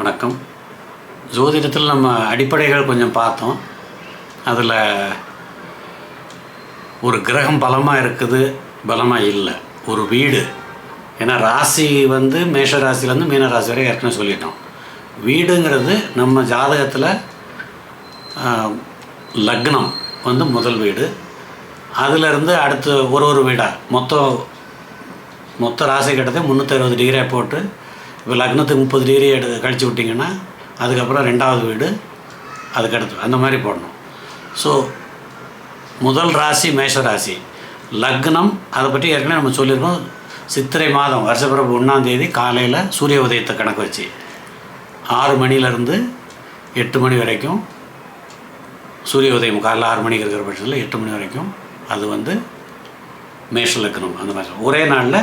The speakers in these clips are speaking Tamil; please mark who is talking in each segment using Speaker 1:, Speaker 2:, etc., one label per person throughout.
Speaker 1: வணக்கம். ஜோதிடத்தில் நம்ம அடிப்படைகள் கொஞ்சம் பார்த்தோம். அதில் ஒரு கிரகம் பலமாக இருக்குது பலமாக இல்லை. ஒரு வீடு. ஏன்னா ராசி வந்து மேஷ ராசிலேருந்து மீன ராசி வரை ஏற்கனவே சொல்லிட்டோம். வீடுங்கிறது நம்ம ஜாதகத்தில் லக்னம் வந்து முதல் வீடு. அதிலிருந்து அடுத்து ஒரு ஒரு வீடாக மொத்தம் மொத்த ராசி கட்டத்தை முந்நூற்றி அறுபது டிகிரியாக போட்டு இப்போ லக்னத்துக்கு முப்பது டிகிரி எடு கழிச்சு விட்டிங்கன்னா அதுக்கப்புறம் ரெண்டாவது வீடு அதுக்கடுத்து அந்த மாதிரி போடணும். ஸோ முதல் ராசி மேஷ ராசி. லக்னம் அதை பற்றி ஏற்கனவே நம்ம சொல்லியிருக்கோம். சித்திரை மாதம் வருஷப்பிறப்பு ஒன்றாம் தேதி காலையில் சூரிய உதயத்தை கணக்கு வச்சு. ஆறு மணிலேருந்து எட்டு மணி வரைக்கும் சூரிய உதயம் காலைல ஆறு மணிக்கு இருக்கிற பட்சத்தில் எட்டு மணி வரைக்கும் அது வந்து மேஷ லக்னம் அந்த மாதிரி. ஒரே நாளில்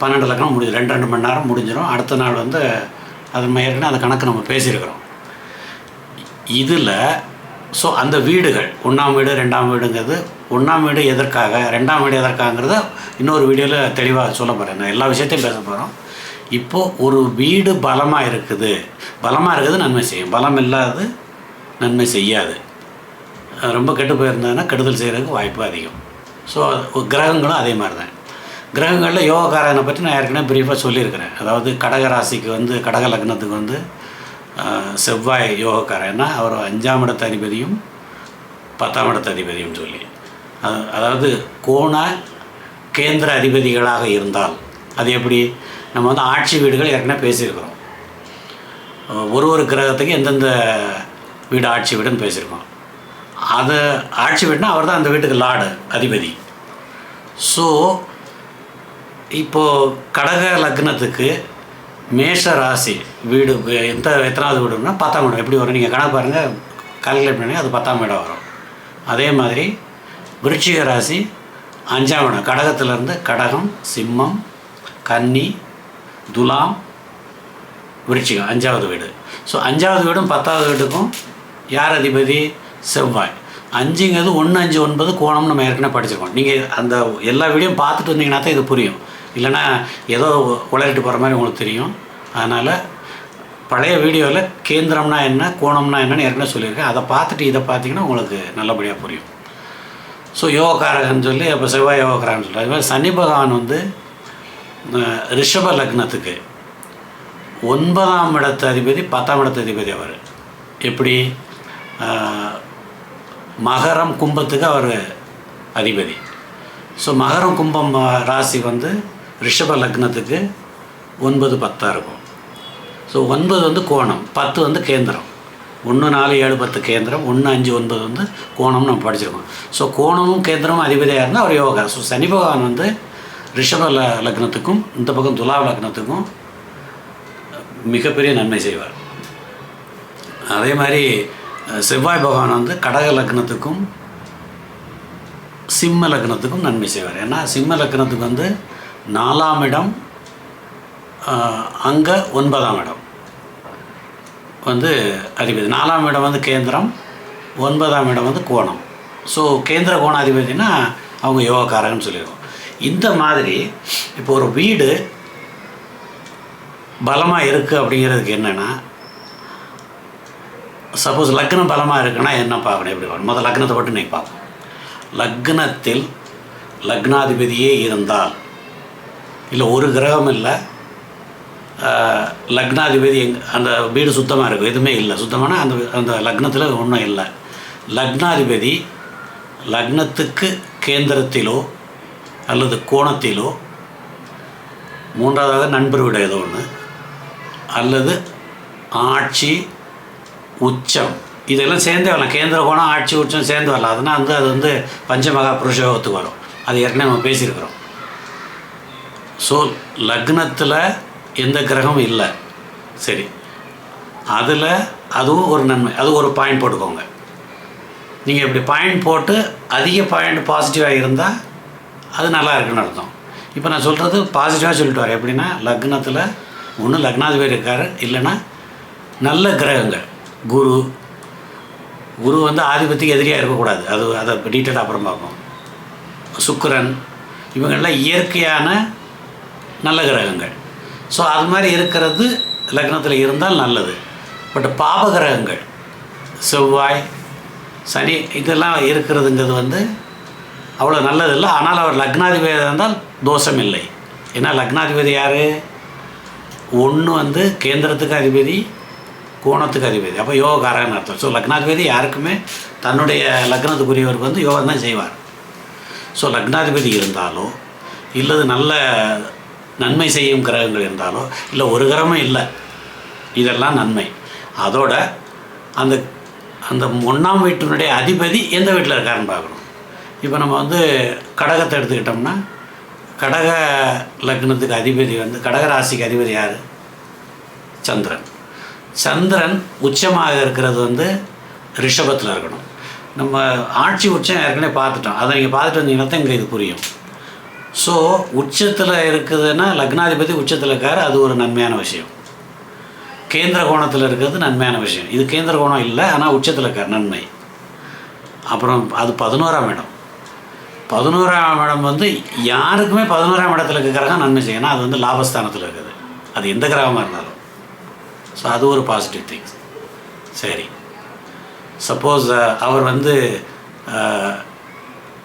Speaker 1: பன்னெண்டு லக்கணம் முடிஞ்சு ரெண்டு ரெண்டு மணி நேரம் முடிஞ்சிடும் அடுத்த நாள் வந்து அது நம்ம ஏற்கனவே அந்த கணக்கு நம்ம பேசியிருக்கிறோம். இதில் ஸோ அந்த வீடுகள் ஒன்றாம் வீடு ரெண்டாம் வீடுங்கிறது ஒன்றாம் வீடு எதற்காக ரெண்டாம் வீடு எதற்காங்கிறத இன்னொரு வீடியோவில் தெளிவாக சொல்ல போகிறேன் நான் எல்லா விஷயத்தையும் பேச போகிறோம் இப்போது ஒரு வீடு பலமாக இருக்குது. பலமாக இருக்குது நன்மை செய்யும். பலம் இல்லாதது நன்மை செய்யாது. ரொம்ப கெட்டு போயிருந்ததுன்னா கெடுதல் செய்கிறதுக்கு வாய்ப்பு அதிகம். ஸோ கிரகங்களும் அதே மாதிரி தான் கிரகங்களில் யோகக்காரனை பற்றி நான் ஏற்கனவே பிரீஃபாக சொல்லியிருக்கிறேன். அதாவது கடக ராசிக்கு வந்து கடக லக்னத்துக்கு வந்து செவ்வாய் யோகக்காரன்னா அவர் அஞ்சாம் இடத்து அதிபதியும் பத்தாம் இடத்து அதிபதியும் சொல்லி. அது- அதாவது கோண கேந்திர அதிபதிகளாக இருந்தால் அது எப்படி? நம்ம வந்து ஆட்சி வீடுகள் ஏற்கனவே பேசியிருக்கிறோம். ஒரு ஒரு கிரகத்துக்கு எந்தெந்த வீடு ஆட்சி வீடுன்னு பேசியிருக்கோம். அது ஆட்சி வீடுனா அவர் தான் அந்த வீட்டுக்கு லார்டு அதிபதி. ஸோ இப்போது கடக லக்னத்துக்கு மேஷ ராசி வீடு எந்த எத்தனாவது வீடுன்னா பத்தாம் இடம் எப்படி வரும்? நீங்கள் கணக்கு பாருங்கள் கால்குலேட் பண்ணி அது பத்தாம் இடம் வரும். அதே மாதிரி விருச்சிக ராசி அஞ்சாம் இடம் கடகத்திலேருந்து கடகம் சிம்மம் கன்னி துலாம் விருச்சிகம் அஞ்சாவது வீடு. ஸோ அஞ்சாவது வீடும் பத்தாவது வீட்டுக்கும் யார் அதிபதி? செவ்வாய். அஞ்சுங்கிறது ஒன்று அஞ்சு ஒன்பது கோணம் நம்ம ஏற்கனவே படிச்சிருக்கோம். நீங்கள் அந்த எல்லா வீடியும் பார்த்துட்டு வந்தீங்கன்னா தான் இது புரியும். இல்லைன்னா ஏதோ உளறிட்டு போகிற மாதிரி உங்களுக்கு தெரியும். அதனால் பழைய வீடியோவில் கேந்திரம்னா என்ன கோணம்னா என்னன்னு ஏற்கனவே சொல்லியிருக்கேன். அதை பார்த்துட்டு இதை பார்த்தீங்கன்னா உங்களுக்கு நல்லபடியாக புரியும். ஸோ யோகக்காரகன்னு சொல்லி அப்போ செவ்வாய் யோகக்காரன்னு சொல்கிறார் அது மாதிரி சனி பகவான் வந்து ரிஷப லக்னத்துக்கு ஒன்பதாம் இடத்து அதிபதி பத்தாம் இடத்து அதிபதி அவர். எப்படி? மகரம் கும்பத்துக்கு அவர் அதிபதி. ஸோ மகரம் கும்பம் ராசி வந்து ரிஷப லக்னத்துக்கு ஒன்பது பத்தாக இருக்கும். ஸோ ஒன்பது வந்து கோணம் பத்து வந்து கேந்திரம். ஒன்று நாலு ஏழு பத்து கேந்திரம் ஒன்று அஞ்சு ஒன்பது வந்து கோணம் நம்ம படிச்சிருக்கோம். ஸோ கோணமும் கேந்திரமும் அதிபதியாக இருந்தால் அவர் யோகா. ஸோ சனி பகவான் வந்து ரிஷப ல லக்னத்துக்கும் இந்த பக்கம் துலா லக்னத்துக்கும் மிகப்பெரிய நன்மை செய்வார். அதே மாதிரி செவ்வாய் பகவான் வந்து கடக லக்னத்துக்கும் சிம்ம லக்னத்துக்கும் நன்மை செய்வார். ஏன்னா சிம்ம லக்னத்துக்கு வந்து நாலாம் இடம் அங்கே ஒன்பதாம் இடம். வந்து அதிபதி. நாலாம் இடம் வந்து கேந்திரம் ஒன்பதாம் இடம் வந்து கோணம். ஸோ கேந்திர கோணாதிபதினா அவங்க யோகக்காரகன்னு சொல்லிடுவோம் இந்த மாதிரி இப்போ ஒரு வீடு பலமாக இருக்குது அப்படிங்கிறதுக்கு என்னென்னா சப்போஸ் லக்னம் பலமாக இருக்குன்னா என்ன பார்க்கணும்? எப்படி பார்க்கணும்? முதல் லக்னத்தை மட்டும் நீங்கள் பார்ப்போம். லக்னத்தில் லக்னாதிபதியே இருந்தால் இல்லை ஒரு கிரகம் இல்லை. லக்னாதிபதி எங் அந்த வீடு சுத்தமாக இருக்கும் எதுவுமே இல்லை. சுத்தமான அந்த அந்த லக்னத்தில் ஒன்றும் இல்லை. லக்னாதிபதி லக்னத்துக்கு கேந்திரத்திலோ அல்லது கோணத்திலோ மூன்றாவதாக நண்பர் வீடு ஏதோ ஒன்று அல்லது ஆட்சி உச்சம். இதெல்லாம் சேர்ந்தே வரலாம். கேந்திர கோணம் ஆட்சி உச்சம் சேர்ந்து வரலாம். அதனால் வந்து அது வந்து பஞ்சமகா புருஷோகத்துக்கு வரும். அது ஏற்கனவே நம்ம பேசியிருக்கிறோம். ஸோ லக்னத்தில் எந்த கிரகமும் இல்லை. சரி. அதில் அதுவும் ஒரு நன்மை. அது ஒரு பாயிண்ட் போட்டுக்கோங்க. நீங்கள் இப்படி பாயிண்ட் போட்டு அதிக பாயிண்ட் பாசிட்டிவாக இருந்தால் அது நல்லா இருக்குன்னு அர்த்தம். இப்போ நான் சொல்கிறது பாசிட்டிவாக சொல்லிட்டு வரேன் எப்படின்னா லக்னத்தில் ஒன்று லக்னாதிபதி இருக்கார். இல்லைன்னா நல்ல கிரகங்கள். குரு. குரு வந்து ஆதிபத்திக்கு எதிரியாக இருக்கக்கூடாது. அது அதை டீட்டெயிலாக அப்புறம் பார்ப்போம். சுக்கரன். இவங்கெல்லாம் இயற்கையான நல்ல கிரகங்கள். ஸோ அது மாதிரி இருக்கிறது லக்னத்தில் இருந்தால் நல்லது. பட் பாபகிரகங்கள் செவ்வாய் சனி இதெல்லாம் இருக்கிறதுங்கிறது வந்து அவ்வளோ நல்லதில்லை. ஆனால் அவர் லக்னாதிபதி இருந்தால் தோஷம் இல்லை. ஏன்னா லக்னாதிபதி யார்? ஒன்று வந்து கேந்திரத்துக்கு அதிபதி கோணத்துக்கு அதிபதி. அப்போ யோகக்காரகன்னு அர்த்தம். ஸோ லக்னாதிபதி யாருக்குமே தன்னுடைய லக்னத்துக்குரியவருக்கு வந்து யோகம் தான் செய்வார். ஸோ லக்னாதிபதி இருந்தாலோ இல்லது நல்ல நன்மை செய்யும் கிரகங்கள் இருந்தாலோ இல்லை ஒரு கிரகமும் இல்லை. இதெல்லாம் நன்மை. அதோட அந்த அந்த ஒன்றாம் வீட்டினுடைய அதிபதி எந்த வீட்டில் இருக்காருன்னு பார்க்கணும். இப்போ நம்ம வந்து கடகத்தை எடுத்துக்கிட்டோம்னா கடக லக்னத்துக்கு அதிபதி வந்து கடக ராசிக்கு அதிபதி யார்? சந்திரன். சந்திரன் உச்சமாக இருக்கிறது வந்து ரிஷபத்தில் இருக்கணும். நம்ம ஆட்சி உச்சம் ஏற்கனவே பார்த்துட்டோம். அதை நீங்கள் பார்த்துட்டு வந்தீங்கன்னா தான் இங்கே இது புரியும். ஸோ உச்சத்தில் இருக்குதுன்னா லக்னாதிபதி உச்சத்தில் இருக்காரு அது ஒரு நன்மையான விஷயம். கேந்திர கோணத்தில் இருக்கிறது நன்மையான விஷயம். இது கேந்திர கோணம் இல்லை ஆனால் உச்சத்தில் இருக்கார் நன்மை. அப்புறம் அது பதினோராம் இடம். பதினோராம் இடம் வந்து யாருக்குமே பதினோராம் இடத்துல இருக்கிறாங்க நன்மை செய்யும். ஏன்னா அது வந்து லாபஸ்தானத்தில் இருக்குது. அது எந்த கிரகமாக இருந்தாலும். ஸோ அது ஒரு பாசிட்டிவ் திங்ஸ் சரி. சப்போஸ் அவர் வந்து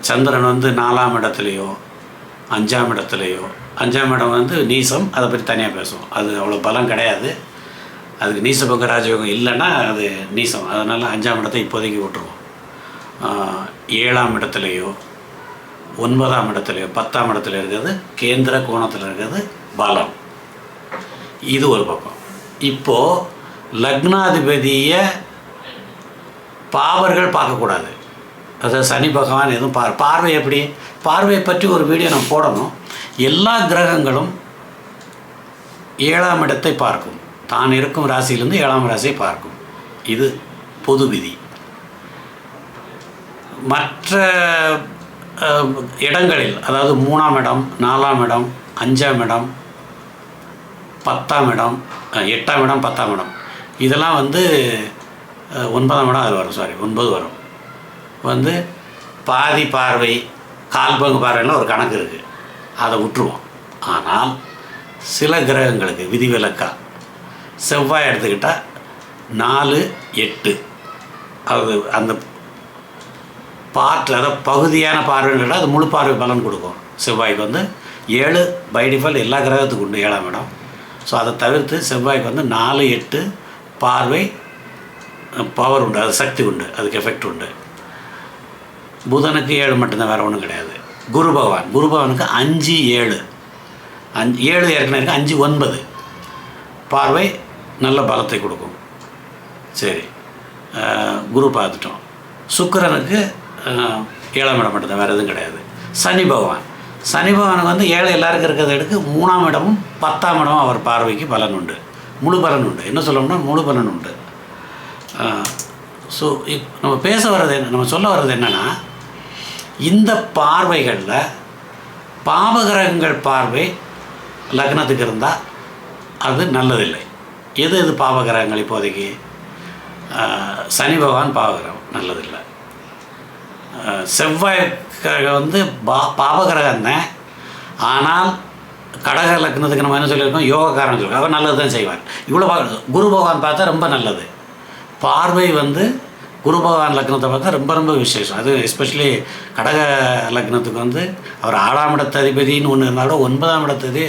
Speaker 1: சந்திரன் வந்து நாலாம் இடத்துலையோ அஞ்சாம் இடத்துலையோ. அஞ்சாம் இடம் வந்து நீசம் அதை பற்றி தனியாக பேசுவோம். அது அவ்வளோ பலம் கிடையாது. அதுக்கு நீசபங்க ராஜயோகம் இல்லைன்னா அது நீசம். அதனால் அஞ்சாம் இடத்தை இப்போதைக்கு விட்டுருவோம். ஏழாம் இடத்துலையோ ஒன்பதாம் இடத்துலையோ பத்தாம் இடத்துல இருக்கிறது கேந்திர கோணத்தில் இருக்கிறது பலம். இது ஒரு பக்கம். இப்போது லக்னாதிபதியை பாவர்கள் பார்க்கக்கூடாது. அதாவது சனி பகவான் எதுவும் பார் பார்வை எப்படி? பார்வையை பற்றி ஒரு வீடியோ நம்ம போடணும். எல்லா கிரகங்களும் ஏழாம் இடத்தை பார்க்கும். தான் இருக்கும் ராசியிலேருந்து ஏழாம் ராசியை பார்க்கும். இது பொது விதி. மற்ற இடங்களில் அதாவது மூணாம் இடம் நாலாம் இடம் அஞ்சாம் இடம் பத்தாம் இடம் எட்டாம் இடம் பத்தாம் இடம். இதெல்லாம் வந்து ஒன்பதாம் இடம் அது வரும் சாரி ஒன்பது வரும். வந்து பாதி பார்வை கால் பங்கு பார்வைலாம் ஒரு கணக்கு இருக்குது அதை விட்டுருவோம். ஆனால் சில கிரகங்களுக்கு விதிவிலக்கா செவ்வாய் எடுத்துக்கிட்டால் நாலு எட்டு. அது அந்த பார்ட் அதாவது பகுதியான பார்வைன்னு அது முழு பார்வை பலன் கொடுக்கும். செவ்வாய்க்கு வந்து ஏழு பைடிஃபால் எல்லா கிரகத்துக்கும் உண்டு ஏழாம் இடம். ஸோ அதை தவிர்த்து செவ்வாய்க்கு வந்து நாலு எட்டு பார்வை பவர் உண்டு அது சக்தி உண்டு அதுக்கு எஃபெக்ட் உண்டு. புதனுக்கு ஏழு மட்டும்தான் வேறு ஒன்றும் கிடையாது. குரு பகவான். குரு பகவானுக்கு அஞ்சு ஏழு. அஞ்சு ஏழு ஏற்கனவே இருக்குது அஞ்சு ஒன்பது. பார்வை நல்ல பலத்தை கொடுக்கும். சரி. குரு பார்த்துட்டோம். சுக்கரனுக்கு ஏழாம் இடம் மட்டும்தான் வேறு எதுவும் கிடையாது. சனி பகவான். சனி பகவானுக்கு வந்து ஏழை எல்லாருக்கும் இருக்கிறத எடுக்கு மூணாம் இடமும் பத்தாம் இடமும் அவர் பார்வைக்கு பலன் உண்டு. முழு பலன் உண்டு. என்ன சொல்லணும்னா முழு பலன் உண்டு. ஸோ இப் நம்ம பேச வர்றது என்ன நம்ம சொல்ல வர்றது என்னென்னா இந்த பார்வைகளில் பாவகிரகங்கள் பார்வை லக்னத்துக்கு இருந்தால் அது நல்லதில்லை. எது எது பாவகிரகங்கள் இப்போதைக்கு? சனி பகவான் பாவகிரகம் நல்லதில்லை. செவ்வாய் கிரகம் வந்து பா பாவகிரகம் தான். ஆனால் கடக லக்னத்துக்கு நம்ம என்ன சொல்லியிருக்கோம்? யோகக்காரன் சொல்லியிருக்கோம். அவர் நல்லது தான் செய்வார் இவ்வளோ குரு பகவான் பார்த்தா ரொம்ப நல்லது. பார்வை வந்து குரு பகவான் லக்னத்தை பார்த்தா ரொம்ப ரொம்ப விசேஷம். அது எஸ்பெஷலி கடக லக்னத்துக்கு வந்து அவர் ஆறாம் இடத்து அதிபதினு ஒன்று இருந்தாலும் ஒன்பதாம் இடத்து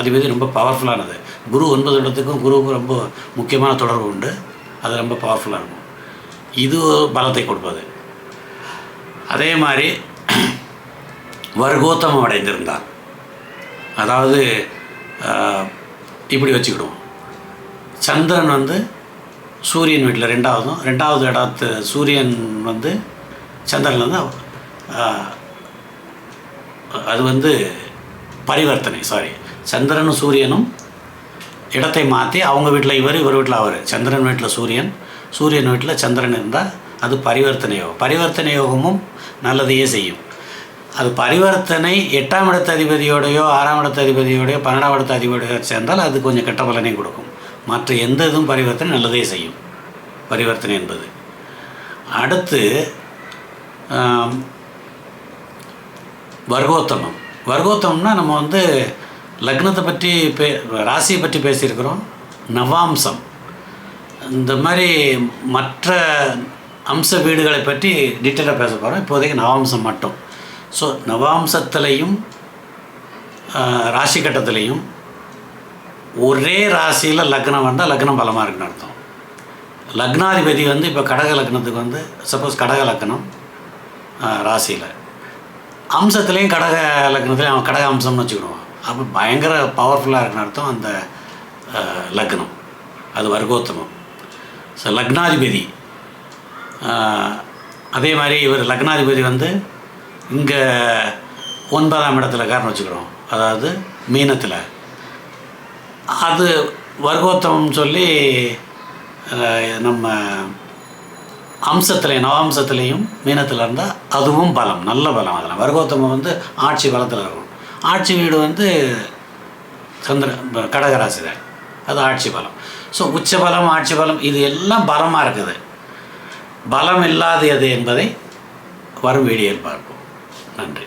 Speaker 1: அதிபதி ரொம்ப பவர்ஃபுல்லானது குரு ஒன்பது இடத்துக்கும் குருவுக்கும் ரொம்ப முக்கியமான தொடர்பு உண்டு. அது ரொம்ப பவர்ஃபுல்லாக இருக்கும். இது பலத்தை கொடுப்பது. அதே மாதிரி வர்க்கோத்தமம் அடைந்திருந்தார். அதாவது இப்படி வச்சுக்கிடுவோம். சந்திரன் வந்து சூரியன் வீட்டில் ரெண்டாவதும் ரெண்டாவது இடத்து சூரியன் வந்து சந்திரன் வந்து அது வந்து பரிவர்த்தனை சாரி சந்திரனும் சூரியனும் இடத்தை மாற்றி அவங்க வீட்டில் இவர் இவர் வீட்டில் அவர். சந்திரன் வீட்டில் சூரியன் சூரியன் வீட்டில் சந்திரன் இருந்தால் அது பரிவர்த்தனை யோகம். பரிவர்த்தனை யோகமும் நல்லதையே செய்யும். அது பரிவர்த்தனை எட்டாம் இடத்து அதிபதியோடையோ ஆறாம் இடத்து அதிபதியோடையோ பன்னெண்டாம் இடத்து அதிபதியோடையோ சேர்ந்தால் அது கொஞ்சம் கெட்ட பலனை கொடுக்கும். மற்ற எந்த இதுவும் பரிவர்த்தனை நல்லதே செய்யும். பரிவர்த்தனை என்பது. அடுத்து வர்கோத்தமம் வர்க்கோத்தமம். வர்க்கோத்தமம்னா நம்ம வந்து லக்னத்தை பற்றி பே ராசியை பற்றி பேசியிருக்கிறோம். நவாம்சம். இந்த மாதிரி மற்ற அம்ச வீடுகளை பற்றி டீட்டெயிலாக பேச போகிறோம் இப்போதைக்கு நவாம்சம் மட்டும். ஸோ நவாம்சத்துலேயும் ராசி கட்டத்துலேயும் ஒரே ராசியில் லக்னம் வந்தால் லக்னம் பலமாக இருக்குன்னு அர்த்தம். லக்னாதிபதி வந்து இப்போ கடக லக்னத்துக்கு வந்து சப்போஸ் கடக லக்னம் ராசியில். அம்சத்துலேயும் கடக லக்னத்துலேயும் அவன் கடக அம்சம்னு வச்சுக்கிடுவான். அப்போ பயங்கர பவர்ஃபுல்லாக இருக்குன்னு அர்த்தம் அந்த லக்னம். அது வர்க்கோத்தமம். ஸோ லக்னாதிபதி அதே மாதிரி இவர் லக்னாதிபதி வந்து இங்கே ஒன்பதாம் இடத்துல காரணம் வச்சுக்கிறோம் அதாவது மீனத்தில். அது வர்க்கோத்தமம் சொல்லி நம்ம அம்சத்துலேயும் நவாம்சத்துலேயும் மீனத்தில் இருந்தால் அதுவும் பலம் நல்ல பலம் அதில் வர்க்கோத்தமம் வந்து ஆட்சி பலத்தில் இருக்கும். ஆட்சி வீடு வந்து சந்திர கடகராசி தான் அது ஆட்சி பலம். ஸோ உச்ச பலம் ஆட்சி பலம் இது எல்லாம் பலமாக இருக்குது. பலம் இல்லாதது எது என்பதை வரும் வீடியோவில் பார்ப்போம். நன்றி.